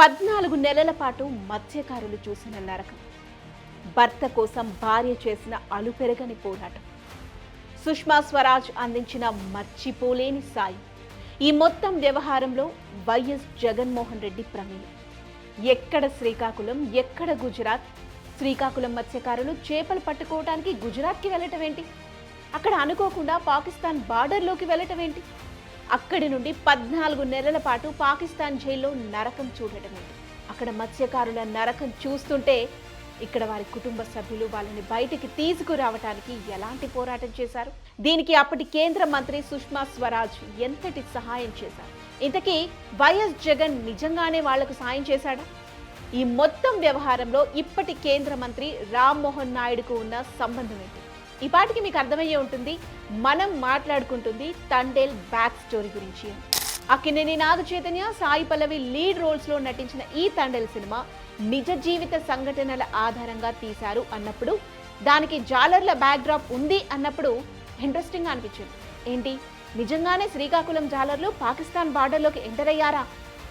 పద్నాలుగు నెలల పాటు మత్స్యకారులు చూసిన నరకం. భర్త కోసం భార్య చేసిన అలుపెరగని పోరాటం. సుష్మా స్వరాజ్ అందించిన మర్చిపోలేని సాయం. ఈ మొత్తం వ్యవహారంలో వైఎస్ జగన్మోహన్ రెడ్డి ప్రమేయం. ఎక్కడ శ్రీకాకుళం ఎక్కడ గుజరాత్? శ్రీకాకుళం మత్స్యకారులు చేపలు పట్టుకోవడానికి గుజరాత్కి వెళ్ళటం ఏంటి అక్కడ అనుకోకుండా పాకిస్తాన్ బార్డర్లోకి వెళ్ళటం ఏంటి అక్కడి నుండి పద్నాలుగు నెలల పాటు పాకిస్తాన్ జైల్లో నరకం చూడటం అక్కడ మత్స్యకారుల నరకం చూస్తుంటే ఇక్కడ వారి కుటుంబ సభ్యులు వాళ్ళని బయటికి తీసుకురావటానికి ఎలాంటి పోరాటం చేశారు? దీనికి అప్పటి కేంద్ర మంత్రి సుష్మా స్వరాజ్ ఎంతటి సహాయం చేశారు? ఇంతకీ వైఎస్ జగన్ నిజంగానే వాళ్ళకు సాయం చేశాడా? ఈ మొత్తం వ్యవహారంలో ఇప్పటి కేంద్ర మంత్రి రామ్మోహన్ నాయుడుకు ఉన్న సంబంధం ఏంటి? ఈ పాటికి మీకు అర్థమయ్యే ఉంటుంది మనం మాట్లాడుకుంటుంది తండేల్ బ్యాక్ స్టోరీ గురించి. అక్కినేని నాగ చైతన్య సాయి పల్లవి లీడ్ రోల్స్లో నటించిన ఈ తండేల్ సినిమా నిజ జీవిత సంఘటనల ఆధారంగా తీశారు అన్నప్పుడు దానికి జాలర్ల బ్యాక్డ్రాప్ ఉంది అన్నప్పుడు ఇంట్రెస్టింగ్గా అనిపించింది. ఏంటి? నిజంగానే శ్రీకాకుళం జాలర్లు పాకిస్తాన్ బార్డర్లోకి ఎంటర్ అయ్యారా?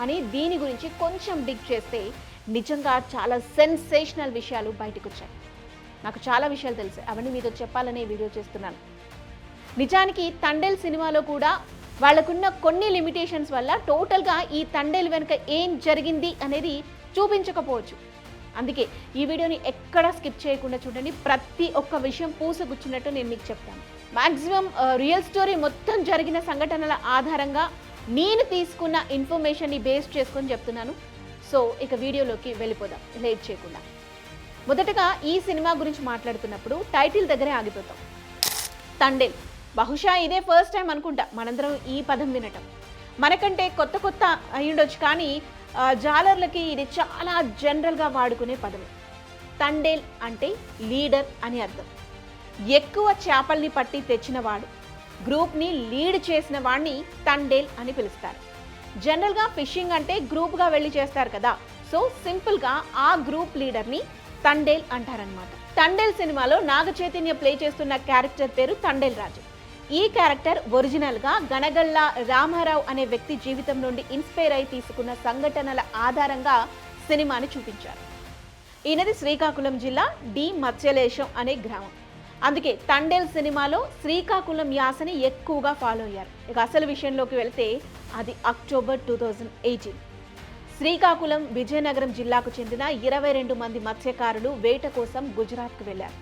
అని దీని గురించి కొంచెం డిగ్ చేస్తే నిజంగా చాలా సెన్సేషనల్ విషయాలు బయటకు వచ్చాయి నాకు చాలా విషయాలు తెలుసు అవన్నీ మీతో చెప్పాలనే వీడియో చేస్తున్నాను. నిజానికి తండేల్ సినిమాలో కూడా వాళ్ళకున్న కొన్ని లిమిటేషన్స్ వల్ల టోటల్గా ఈ తండేల్ వెనుక ఏం జరిగింది అనేది చూపించకపోవచ్చు. అందుకే ఈ వీడియోని ఎక్కడా స్కిప్ చేయకుండా చూడండి. ప్రతి ఒక్క విషయం పూసగుచ్చినట్టు నేను మీకు చెప్తాను. మ్యాక్సిమం రియల్ స్టోరీ మొత్తం జరిగిన సంఘటనల ఆధారంగా నేను తీసుకున్న ఇన్ఫర్మేషన్ని బేస్ చేసుకొని చెప్తున్నాను. సో ఇక వీడియోలోకి వెళ్ళిపోదాం. లేట్ చేయకుండా. మొదటగా ఈ సినిమా గురించి మాట్లాడుతున్నప్పుడు టైటిల్ దగ్గరే ఆగిపోతాం. తండేల్. బహుశా ఇదే ఫస్ట్ టైం అనుకుంటా మనందరం ఈ పదం వినటం. మనకంటే కొత్త కొత్త అయ్యుండొచ్చు కానీ జాలర్లకి ఇది చాలా జనరల్గా వాడుకునే పదమే తండేల్ అంటే లీడర్ అని అర్థం. ఎక్కువ చేపల్ని పట్టి తెచ్చినవాడు గ్రూప్ని లీడ్ చేసిన వాడిని తండేల్ అని పిలుస్తారు. జనరల్గా ఫిషింగ్ అంటే గ్రూప్గా వెళ్ళి చేస్తారు కదా సో సింపుల్గా ఆ గ్రూప్ లీడర్ని తండేల్ అంటారనమాట తండేల్ సినిమాలో నాగ చైతన్య ప్లే చేస్తున్న క్యారెక్టర్ పేరు తండేల్ రాజు. ఈ క్యారెక్టర్ ఒరిజినల్గా గనగళ్ళ రామారావు అనే వ్యక్తి జీవితం నుండి ఇన్స్పైర్ అయి తీసుకున్న సంఘటనల ఆధారంగా సినిమాని చూపించారు. ఈయనది శ్రీకాకుళం జిల్లా డి మత్స్యలేశం అనే గ్రామం. అందుకే తండేల్ సినిమాలో శ్రీకాకుళం యాసని ఎక్కువగా ఫాలో అయ్యారు. ఇక అసలు విషయంలోకి వెళ్తే అది October two thousand eighteen. Srikakulam Vizianagaram జిల్లాకు చెందిన ఇరవై రెండు మంది మత్స్యకారులు వేట కోసం గుజరాత్కు వెళ్ళారు.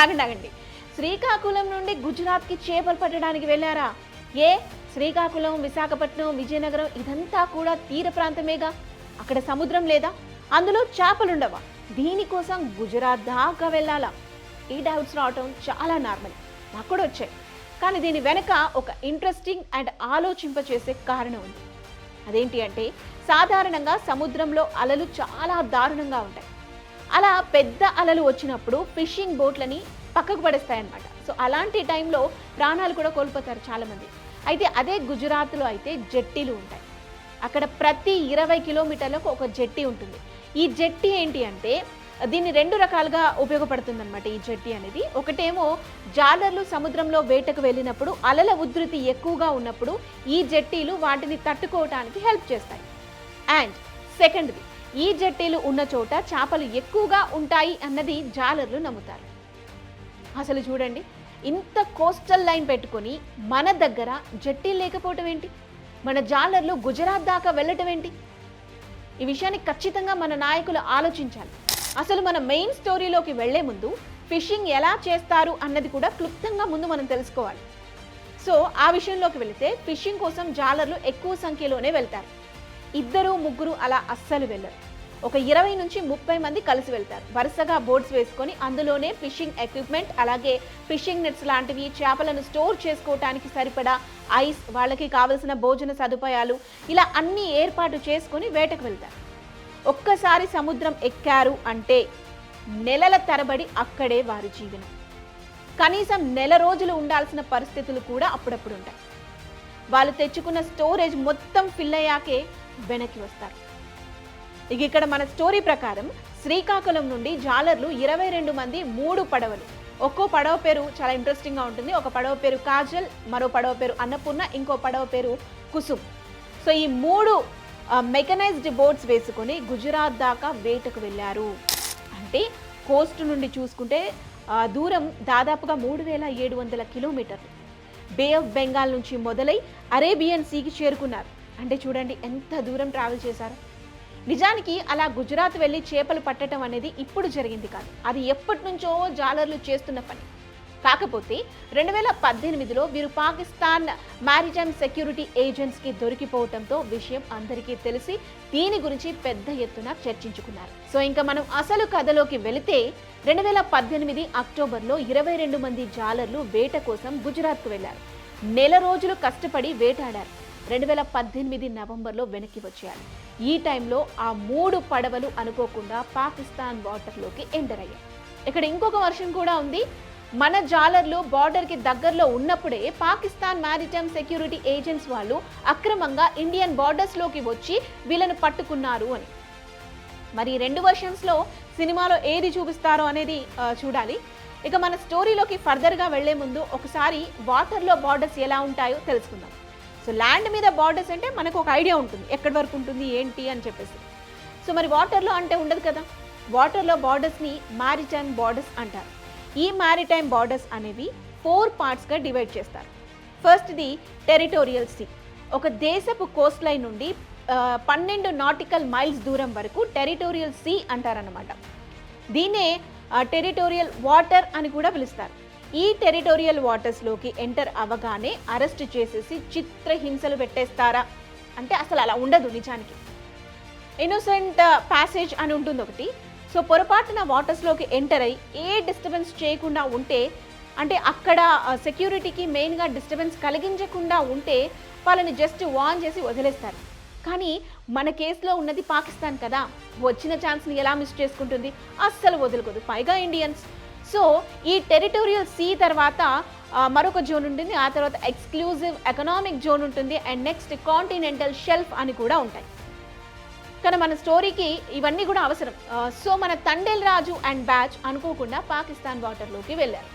ఆగండి ఆగండి. శ్రీకాకుళం నుండి గుజరాత్కి చేపలు పట్టడానికి వెళ్ళారా? ఏ? శ్రీకాకుళం విశాఖపట్నం విజయనగరం ఇదంతా కూడా తీర ప్రాంతమేగా? అక్కడ సముద్రం లేదా? అందులో చేపలుండవా? దీనికోసం గుజరాత్ దాకా వెళ్ళాలా? ఈ డౌట్స్ రావటం చాలా నార్మల్. నాకు కూడా వచ్చాయి. కానీ దీని వెనక ఒక ఇంట్రెస్టింగ్ అండ్ ఆలోచింపచేసే కారణం ఉంది. అదేంటి అంటే సాధారణంగా సముద్రంలో అలలు చాలా దారుణంగా ఉంటాయి. అలా పెద్ద అలలు వచ్చినప్పుడు ఫిషింగ్ బోట్లని పక్కకు పడేస్తాయన్నమాట. సో అలాంటి టైంలో ప్రాణాలు కూడా కోల్పోతారు చాలామంది. అయితే అదే గుజరాత్లో అయితే జట్టీలు ఉంటాయి. అక్కడ ప్రతి ఇరవై కిలోమీటర్లకు ఒక జట్టి ఉంటుంది. ఈ జట్టి ఏంటి అంటే దీన్ని రెండు రకాలుగా ఉపయోగపడుతుంది అనమాట ఈ జట్టి అనేది. ఒకటేమో జాలర్లు సముద్రంలో వేటకు వెళ్ళినప్పుడు అలల ఉధృతి ఎక్కువగా ఉన్నప్పుడు ఈ జట్టీలు వాటిని తట్టుకోవటానికి హెల్ప్ చేస్తాయి. అండ్ సెకండ్ది ఈ జట్టీలు ఉన్న చోట చేపలు ఎక్కువగా ఉంటాయి అన్నది జాలర్లు నమ్ముతారు. అసలు చూడండి ఇంత కోస్టల్ లైన్ పెట్టుకొని మన దగ్గర జట్టి లేకపోవటం ఏంటి? మన జాలర్లు గుజరాత్ దాకా వెళ్ళటం ఏంటి? ఈ విషయాన్ని ఖచ్చితంగా మన నాయకులు ఆలోచించాలి. అసలు మన మెయిన్ స్టోరీలోకి వెళ్ళే ముందు ఫిషింగ్ ఎలా చేస్తారు అన్నది కూడా క్లుప్తంగా ముందు మనం తెలుసుకోవాలి. సో ఆ విషయంలోకి వెళితే ఫిషింగ్ కోసం జాలర్లు ఎక్కువ సంఖ్యలోనే వెళ్తారు. ఇద్దరు ముగ్గురు అలా అస్సలు వెళ్ళరు. ఒక ఇరవై నుంచి ముప్పై మంది కలిసి వెళ్తారు. వరుసగా బోట్స్ వేసుకొని అందులోనే ఫిషింగ్ ఎక్విప్మెంట్ అలాగే ఫిషింగ్ నెట్స్ లాంటివి చేపలను స్టోర్ చేసుకోవటానికి సరిపడా ఐస్ వాళ్ళకి కావలసిన భోజన సదుపాయాలు ఇలా అన్ని ఏర్పాటు చేసుకొని వేటకు వెళ్తారు. ఒక్కసారి సముద్రం ఎక్కారు అంటే నెలల తరబడి అక్కడే వారి జీవనం. కనీసం నెల రోజులు ఉండాల్సిన పరిస్థితులు కూడా అప్పుడప్పుడు ఉంటాయి. వాళ్ళు తెచ్చుకున్న స్టోరేజ్ మొత్తం ఫిల్ అయ్యాకే వెనక్కి వస్తారు. ఇక ఇక్కడ మన స్టోరీ ప్రకారం శ్రీకాకుళం నుండి జాలర్లు ఇరవై రెండు మంది మూడు పడవలు. ఒక్కో పడవ పేరు చాలా ఇంట్రెస్టింగ్గా ఉంటుంది. ఒక పడవ పేరు కాజల్ మరో పడవ పేరు అన్నపూర్ణ ఇంకో పడవ పేరు కుసుమ్. సో ఈ మూడు మెకనైజ్డ్ బోట్స్ వేసుకొని గుజరాత్ దాకా వేటకు వెళ్ళారు. అంటే కోస్ట్ నుండి చూసుకుంటే దూరం దాదాపుగా మూడు వేల ఏడు వందల కిలోమీటర్లు. బే ఆఫ్ బెంగాల్ నుంచి మొదలై అరేబియన్ సీకి చేరుకున్నారు. అంటే చూడండి ఎంత దూరం ట్రావెల్ చేశారు. నిజానికి అలా గుజరాత్ వెళ్ళి చేపలు పట్టడం అనేది ఇప్పుడు జరిగింది కాదు. అది ఎప్పటి నుంచో జాలర్లు చేస్తున్న పని. కాకపోతే రెండు వేల పద్దెనిమిదిలో వీరు పాకిస్తాన్ మారిటైమ్ సెక్యూరిటీ ఏజెంట్స్కి దొరికిపోవడంతో విషయం అందరికీ తెలిసి దీని గురించి పెద్ద ఎత్తున చర్చించుకున్నారు. సో ఇంకా మనం అసలు కథలోకి వెళితే రెండు వేల పద్దెనిమిది అక్టోబర్లో ఇరవై రెండు మంది జాలర్లు వేట కోసం గుజరాత్కు వెళ్ళారు నెల రోజులు కష్టపడి వేటాడారు. రెండు వేల పద్దెనిమిది నవంబర్లో వెనక్కి వచ్చారు. ఈ టైంలో ఆ మూడు పడవలు అనుకోకుండా పాకిస్తాన్ వాటర్లోకి ఎంటర్ అయ్యాయి ఇక్కడ ఇంకొక వర్షం కూడా ఉంది. మన జాలర్లు బార్డర్కి దగ్గరలో ఉన్నప్పుడే పాకిస్తాన్ మ్యారిటైమ్ సెక్యూరిటీ ఏజెంట్స్ వాళ్ళు అక్రమంగా ఇండియన్ బార్డర్స్లోకి వచ్చి వీళ్ళని పట్టుకున్నారు అని. మరి రెండు వర్షన్స్లో సినిమాలో ఏది చూపిస్తారో అనేది చూడాలి. ఇక మన స్టోరీలోకి ఫర్దర్గా వెళ్ళే ముందు ఒకసారి వాటర్లో బార్డర్స్ ఎలా ఉంటాయో తెలుసుకుందాం. సో ల్యాండ్ మీద బార్డర్స్ అంటే మనకు ఒక ఐడియా ఉంటుంది ఎక్కడి వరకు ఉంటుంది ఏంటి అని చెప్పేసి. సో మరి వాటర్లో అంటే ఉండదు కదా. వాటర్లో బార్డర్స్ని మ్యారిటైమ్ బార్డర్స్ అంటారు. ఈ మారిటైమ్ బార్డర్స్ అనేవి ఫోర్ పార్ట్స్గా డివైడ్ చేస్తారు. ఫస్ట్ది టెరిటోరియల్ సీ ఒక దేశపు కోస్ట్ లైన్ నుండి పన్నెండు నాటికల్ మైల్స్ దూరం వరకు టెరిటోరియల్ సీ అంటారన్నమాట. దీన్నే టెరిటోరియల్ వాటర్ అని కూడా పిలుస్తారు. ఈ టెరిటోరియల్ వాటర్స్లోకి ఎంటర్ అవ్వగానే అరెస్ట్ చేసేసి చిత్రహింసలు పెట్టేస్తారా? అంటే అసలు అలా ఉండదు నిజానికి. ఇన్నోసెంట్ ప్యాసేజ్ అని ఉంటుంది ఒకటి సో పొరపాటున వాటర్స్లోకి ఎంటర్ అయ్యి ఏ డిస్టర్బెన్స్ చేయకుండా ఉంటే అంటే అక్కడ సెక్యూరిటీకి మెయిన్గా డిస్టర్బెన్స్ కలిగించకుండా ఉంటే వాళ్ళని జస్ట్ వాన్ చేసి వదిలేస్తారు. కానీ మన కేసులో ఉన్నది పాకిస్తాన్ కదా వచ్చిన ఛాన్స్ని ఎలా మిస్ చేసుకుంటుంది? అస్సలు వదులుకోదు. పైగా ఇండియన్స్ సో ఈ టెరిటోరియల్ సీ తర్వాత మరొక జోన్ ఉంటుంది. ఆ తర్వాత ఎక్స్క్లూజివ్ ఎకనామిక్ జోన్ ఉంటుంది. అండ్ నెక్స్ట్ కాంటినెంటల్ షెల్ఫ్ అని కూడా ఉంటాయి. కానీ మన స్టోరీకి ఇవన్నీ కూడా అవసరం. సో మన తండేల్ రాజు అండ్ బ్యాచ్ అనుకోకుండా పాకిస్తాన్ వాటర్లోకి వెళ్ళారు.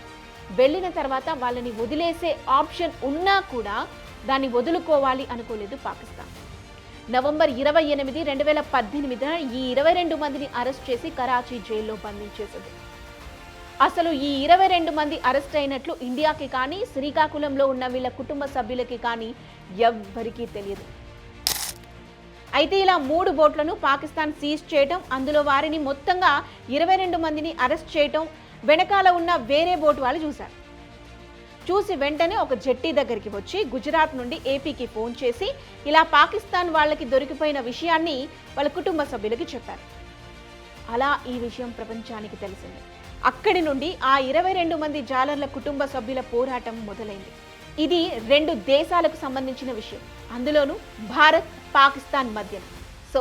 వెళ్ళిన తర్వాత వాళ్ళని వదిలేసే ఆప్షన్ ఉన్నా కూడా దాన్ని వదులుకోవాలి అనుకోలేదు పాకిస్తాన్. నవంబర్ ఇరవై ఎనిమిది రెండు వేల పద్దెనిమిదిన ఈ ఇరవై రెండు మందిని అరెస్ట్ చేసి కరాచీ జైల్లో బంధించేసింది. అసలు ఈ ఇరవై రెండు మంది అరెస్ట్ అయినట్లు ఇండియాకి కానీ శ్రీకాకుళంలో ఉన్న వీళ్ళ కుటుంబ సభ్యులకి కానీ ఎవ్వరికీ తెలియదు. అయితే ఇలా మూడు బోట్లను పాకిస్తాన్ సీజ్ చేయటం అందులో వారిని మొత్తంగా ఇరవై రెండు మందిని అరెస్ట్ చేయటం వెనకాల ఉన్న వేరే బోట్ వాళ్ళు చూశారు. చూసి వెంటనే ఒక జట్టి దగ్గరికి వచ్చి గుజరాత్ నుండి ఏపీకి ఫోన్ చేసి ఇలా పాకిస్తాన్ వాళ్ళకి దొరికిపోయిన విషయాన్ని వాళ్ళ కుటుంబ సభ్యులకి చెప్పారు. అలా ఈ విషయం ప్రపంచానికి తెలిసింది. అక్కడి నుండి ఆ ఇరవై రెండు మంది జాలర్ల కుటుంబ సభ్యుల పోరాటం మొదలైంది. ఇది రెండు దేశాలకు సంబంధించిన విషయం. అందులోనూ భారత్ పాకిస్తాన్ మధ్య సో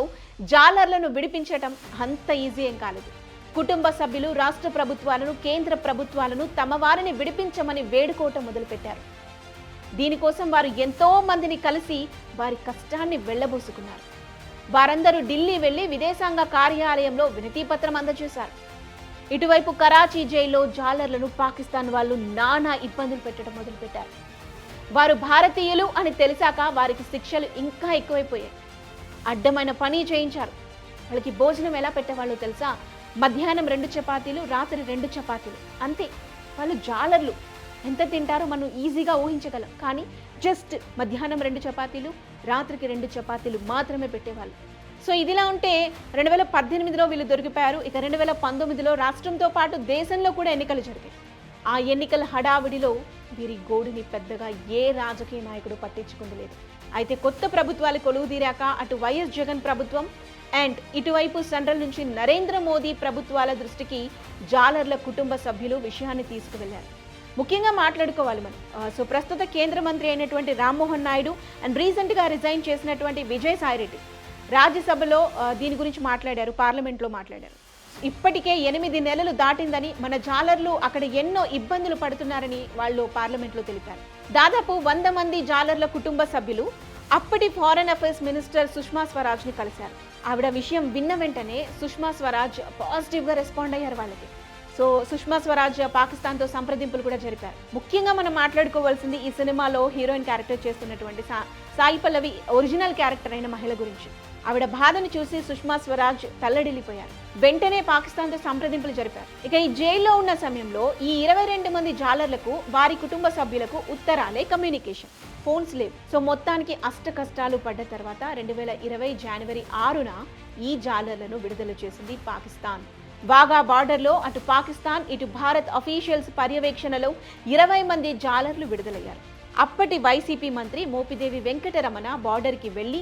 జాలర్లను విడిపించటం అంత ఈజీ ఏం కాలేదు. కుటుంబ సభ్యులు రాష్ట్ర ప్రభుత్వాలను కేంద్ర ప్రభుత్వాలను తమ వారిని విడిపించమని వేడుకోవటం మొదలుపెట్టారు. దీనికోసం వారు ఎంతో మందిని కలిసి వారి కష్టాన్ని వెళ్ళబోసుకున్నారు. వారందరూ ఢిల్లీ వెళ్ళి విదేశాంగ కార్యాలయంలో వినతిపత్రం అందజేశారు. ఇటువైపు కరాచీ జైల్లో జాలర్లను పాకిస్తాన్ వాళ్ళు నానా ఇబ్బందులు పెట్టడం మొదలుపెట్టారు. వారు భారతీయులు అని తెలిసాక వారికి శిక్షలు ఇంకా ఎక్కువైపోయాయి. అడ్డమైన పని చేయించారు. వాళ్ళకి భోజనం ఎలా పెట్టేవాళ్ళు తెలుసా? మధ్యాహ్నం రెండు చపాతీలు రాత్రి రెండు చపాతీలు. అంతే. వాళ్ళు జాలర్లు. ఎంత తింటారో మనం ఈజీగా ఊహించగలం. కానీ జస్ట్ మధ్యాహ్నం రెండు చపాతీలు రాత్రికి రెండు చపాతీలు మాత్రమే పెట్టేవాళ్ళు. సో ఇదిలా ఉంటే రెండు వేల పద్దెనిమిదిలో వీళ్ళు దొరికిపోయారు. ఇక రెండు వేల పంతొమ్మిదిలో రాష్ట్రంతో పాటు దేశంలో కూడా ఎన్నికలు జరిగాయి. ఆ ఎన్నికల హడావిడిలో వీరి గోడుని పెద్దగా ఏ రాజకీయ నాయకుడు పట్టించుకుంది లేదు అయితే కొత్త ప్రభుత్వాలు కొలువు తీరాక అటు వైఎస్ జగన్ ప్రభుత్వం అండ్ ఇటువైపు సెంట్రల్ నుంచి నరేంద్ర మోదీ ప్రభుత్వాల దృష్టికి జాలర్ల కుటుంబ సభ్యులు విషయాన్ని తీసుకువెళ్ళారు ముఖ్యంగా మాట్లాడుకోవాలి మనం. సో ప్రస్తుత కేంద్ర మంత్రి అయినటువంటి రామ్మోహన్ నాయుడు అండ్ రీసెంట్గా రిజైన్ చేసినటువంటి విజయసాయిరెడ్డి రాజ్యసభలో దీని గురించి మాట్లాడారు పార్లమెంట్లో మాట్లాడారు. ఇప్పటికే ఎనిమిది నెలలు దాటిందని మన జాలర్లు అక్కడ ఎన్నో ఇబ్బందులు పడుతున్నారని వాళ్ళు పార్లమెంట్లో తెలిపారు. దాదాపు వంద మంది జాలర్ల కుటుంబ సభ్యులు అప్పటి ఫారెన్ అఫైర్స్ మినిస్టర్ సుష్మా స్వరాజ్ని కలిశారు. ఆవిడ విషయం విన్న వెంటనే సుష్మా స్వరాజ్ పాజిటివ్గా రెస్పాండ్ అయ్యారు వాళ్ళకి. సో సుష్మా స్వరాజ్ పాకిస్తాన్తో సంప్రదింపులు కూడా జరిపారు. ముఖ్యంగా మనం మాట్లాడుకోవాల్సింది ఈ సినిమాలో హీరోయిన్ క్యారెక్టర్ చేస్తున్నటువంటి సా సాయి పల్లవి ఒరిజినల్ క్యారెక్టర్ అయిన మహిళ గురించి. ఆవిడ బాధను చూసి సుష్మా స్వరాజ్ తల్లడిల్లిపోయారు. వెంటనే పాకిస్తాన్తో సంప్రదింపులు జరిపారు. ఇక ఈ జైల్లో ఉన్న సమయంలో ఈ ఇరవై రెండు మంది జాలర్లకు వారి కుటుంబ సభ్యులకు ఉత్తరాలే కమ్యూనికేషన్. ఫోన్స్ లేవు. సో మొత్తానికి అష్ట కష్టాలు పడ్డ తర్వాత రెండు వేల ఇరవై జనవరి ఆరున ఈ జాలర్లను విడుదల చేసింది పాకిస్తాన్. వాగా బార్డర్లో అటు పాకిస్తాన్ ఇటు భారత్ అఫీషియల్స్ పర్యవేక్షణలో ఇరవై మంది జాలర్లు విడుదలయ్యారు. అప్పటి వైసీపీ మంత్రి మోపిదేవి వెంకటరమణ బార్డర్కి వెళ్ళి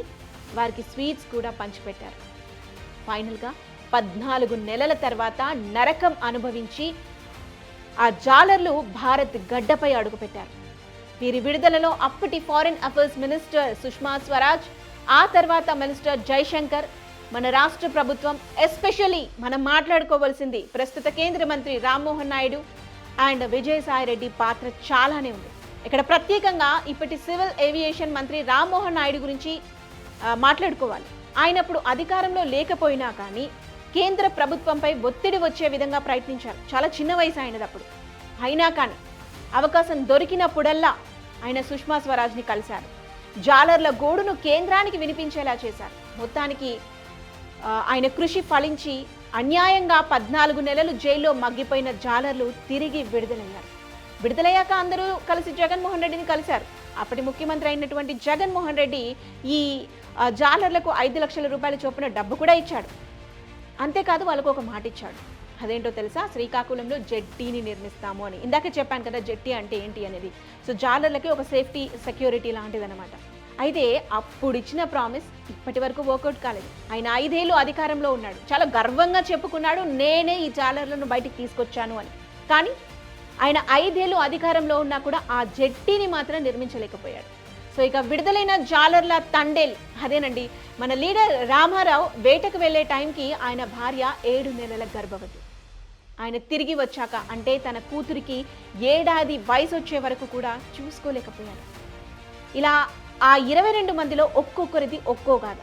వారికి స్వీట్స్ కూడా పంచిపెట్టారు. ఫైనల్గా పద్నాలుగు నెలల తర్వాత నరకం అనుభవించి ఆ జాలర్లు భారత్ గడ్డపై అడుగుపెట్టారు. వీరి విడుదలలో అప్పటి foreign affairs minister Sushma Swaraj ఆ తర్వాత మినిస్టర్ జైశంకర్ మన రాష్ట్ర ప్రభుత్వం ఎస్పెషల్లీ మనం మాట్లాడుకోవాల్సింది ప్రస్తుత కేంద్ర మంత్రి రామ్మోహన్ నాయుడు అండ్ విజయసాయి రెడ్డి పాత్ర చాలానే ఉంది. ఇక్కడ ప్రత్యేకంగా ఇప్పటి సివిల్ ఏవియేషన్ మంత్రి రామ్మోహన్ నాయుడు గురించి మాట్లాడుకోవాలి. ఆయన అప్పుడు అధికారంలో లేకపోయినా కానీ కేంద్ర ప్రభుత్వంపై ఒత్తిడి వచ్చే విధంగా ప్రయత్నించారు. చాలా చిన్న వయసు ఆయనది అప్పుడు. అయినా కానీ అవకాశం దొరికినప్పుడల్లా ఆయన సుష్మా స్వరాజ్ని కలిశారు. జాలర్ల గోడును కేంద్రానికి వినిపించేలా చేశారు. మొత్తానికి ఆయన కృషి ఫలించి అన్యాయంగా పద్నాలుగు నెలలు జైల్లో మగ్గిపోయిన జాలర్లు తిరిగి విడుదలయ్యారు. విడుదలయ్యాక అందరూ కలిసి జగన్మోహన్ రెడ్డిని కలిశారు. అప్పటి ముఖ్యమంత్రి అయినటువంటి జగన్మోహన్ రెడ్డి ఈ జాలర్లకు ఐదు లక్షల రూపాయల చొప్పున డబ్బు కూడా ఇచ్చాడు. అంతేకాదు వాళ్ళకు ఒక మాట ఇచ్చాడు. అదేంటో తెలుసా? శ్రీకాకుళంలో జెట్టీని నిర్మిస్తాము అని. ఇందాక చెప్పాను కదా జెట్టీ అంటే ఏంటి అనేది. సో జాలర్లకి ఒక సేఫ్టీ సెక్యూరిటీ లాంటిదన్నమాట. అయితే అప్పుడు ఇచ్చిన ప్రామిస్ ఇప్పటి వరకు వర్కౌట్ కాలేదు. ఆయన ఐదేళ్ళు అధికారంలో ఉన్నాడు. చాలా గర్వంగా చెప్పుకున్నాడు నేనే ఈ జాలర్లను బయటికి తీసుకొచ్చాను అని. కానీ ఆయన ఐదేళ్ళు అధికారంలో ఉన్నా కూడా ఆ జట్టీని మాత్రం నిర్మించలేకపోయాడు. సో ఇక విడుదలైన జాలర్ల తండేల్ అదేనండి మన లీడర్ రామారావు వేటకు వెళ్ళే టైంకి ఆయన భార్య ఏడు నెలల గర్భవతి. ఆయన తిరిగి వచ్చాక అంటే తన కూతురికి ఏడాది వయసు వచ్చే వరకు కూడా చూసుకోలేకపోయాడు. ఇలా ఆ ఇరవై రెండు మందిలో ఒక్కొక్కరిది ఒక్కో గాథ.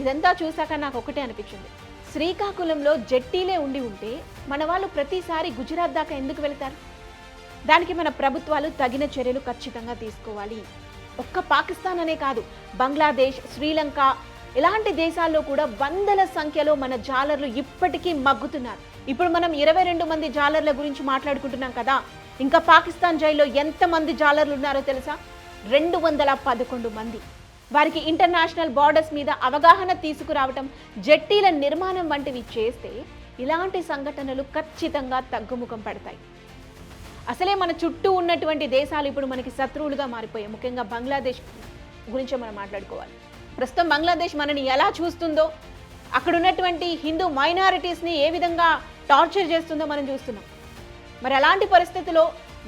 ఇదంతా చూశాక నాకు ఒకటే అనిపించింది. శ్రీకాకుళంలో జట్టీలే ఉండి ఉంటే మన వాళ్ళు ప్రతిసారి గుజరాత్ దాకా ఎందుకు వెళ్తారు? దానికి మన ప్రభుత్వాలు తగిన చర్యలు ఖచ్చితంగా తీసుకోవాలి. ఒక్క పాకిస్తాన్ అనే కాదు బంగ్లాదేశ్ శ్రీలంక ఇలాంటి దేశాల్లో కూడా వందల సంఖ్యలో మన జాలర్లు ఇప్పటికీ మగ్గుతున్నారు. ఇప్పుడు మనం ఇరవై రెండు మంది జాలర్ల గురించి మాట్లాడుకుంటున్నాం కదా ఇంకా పాకిస్తాన్ జైల్లో ఎంతమంది జాలర్లు ఉన్నారో తెలుసా? రెండు వందల పదకొండు మంది. వారికి ఇంటర్నేషనల్ బార్డర్స్ మీద అవగాహన తీసుకురావటం జట్టీల నిర్మాణం వంటివి చేస్తే ఇలాంటి సంఘటనలు ఖచ్చితంగా తగ్గుముఖం పడతాయి. అసలే మన చుట్టూ ఉన్నటువంటి దేశాలు ఇప్పుడు మనకి శత్రువులుగా మారిపోయాయి. ముఖ్యంగా బంగ్లాదేశ్ గురించి మనం మాట్లాడుకోవాలి. ప్రస్తుతం బంగ్లాదేశ్ మనని ఎలా చూస్తుందో అక్కడ ఉన్నటువంటి హిందూ మైనారిటీస్ని ఏ విధంగా టార్చర్ చేస్తుందో మనం చూస్తున్నాం. మరి అలాంటి పరిస్థితిలో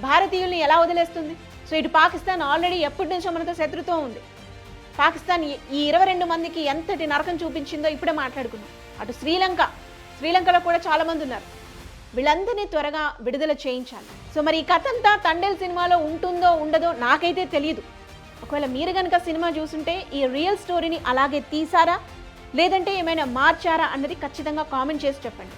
భారతీయుల్ని ఎలా వదిలేస్తుంది? సో ఇటు పాకిస్తాన్ ఆల్రెడీ ఎప్పటి నుంచో మనతో శత్రుత్వం ఉంది. పాకిస్తాన్ ఈ- ఇరవై రెండు మందికి ఎంతటి నరకం చూపించిందో ఇప్పుడే మాట్లాడుకున్నాం అటు శ్రీలంక. శ్రీలంకలో కూడా చాలా మంది ఉన్నారు. వీళ్ళందరినీ త్వరగా విడుదల చేయించాలి. సో మరి ఈ కథ అంతా తండేల్ సినిమాలో ఉంటుందో ఉండదో నాకైతే తెలియదు ఒకవేళ మీరు కనుక సినిమా చూసుంటే ఈ రియల్ స్టోరీని అలాగే తీసారా? లేదంటే ఏమైనా మార్చారా అన్నది ఖచ్చితంగా కామెంట్ చేసి చెప్పండి.